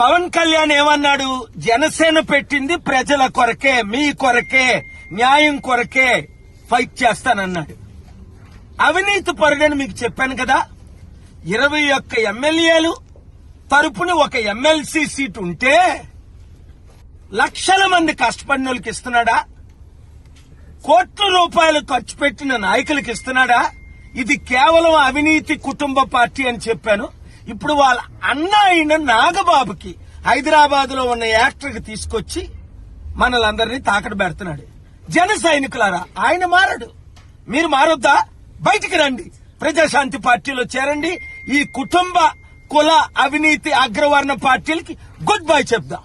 పవన్ కళ్యాణ్ ఏమన్నాడు? జనసేన పెట్టింది ప్రజల కొరకే మీ కొరకే న్యాయం కొరకే ఫైట్ చేస్తానన్నాడు. అవినీతి పరుడని మీకు చెప్పాను కదా? ఇరవై ఒక్క ఎమ్మెల్యేలు తరపున ఒక ఎమ్మెల్సీ సీట్ ఉంటే లక్షల మంది కష్టపడిన వాళ్ళకి ఇస్తున్నాడా? కోట్ల రూపాయలు ఖర్చు పెట్టిన నాయకులకు ఇస్తున్నాడా? ఇది కేవలం అవినీతి కుటుంబ పార్టీ అని చెప్పాను. ఇప్పుడు వాళ్ళ అన్న అయిన నాగబాబుకి హైదరాబాద్లో ఉన్న యాక్టర్కి తీసుకొచ్చి మనలందరినీ తాకట పెడుతున్నాడు. జన సైనికులారా ఆయన మారడు. మీరు మారొద్దా? బయటికి రండి. ప్రజాశాంతి పార్టీలో చేరండి. ఈ కుటుంబ కుల అవినీతి అగ్రవర్ణ పార్టీలకి గుడ్ బై చెప్దాం.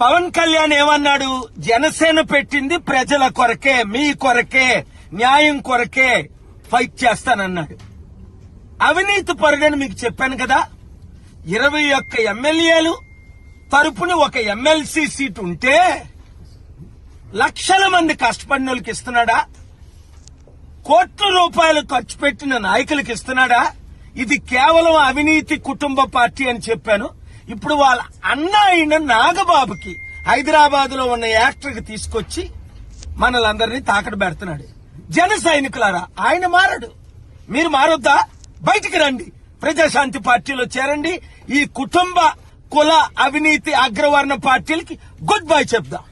పవన్ కళ్యాణ్ ఏమన్నాడు? జనసేన పెట్టింది ప్రజల కొరకే మీ కొరకే న్యాయం కొరకే ఫైట్ చేస్తానన్నాడు. అవినీతి పరుడని మీకు చెప్పాను కదా. ఇరవై ఒక్క ఎమ్మెల్యేలు తరపున ఒక ఎమ్మెల్సీ సీట్ ఉంటే లక్షల మంది కష్టపడినోళ్ళకి ఇస్తున్నాడా? కోట్ల రూపాయలు ఖర్చు పెట్టిన నాయకులకు ఇస్తున్నాడా? ఇది కేవలం అవినీతి కుటుంబ పార్టీ అని చెప్పాను. ఇప్పుడు వాళ్ళ అన్న అయిన నాగబాబుకి హైదరాబాద్లో ఉన్న యాక్టర్కి తీసుకొచ్చి మనలందరినీ తాకట పెడుతున్నాడు. జన సైనికులారా ఆయన మారడు. మీరు మారొద్దా? బయటికి రండి. ప్రజాశాంతి పార్టీలో చేరండి. ఈ కుటుంబ కుల అవినీతి అగ్రవర్ణ పార్టీలకి గుడ్ బై చెప్దాం.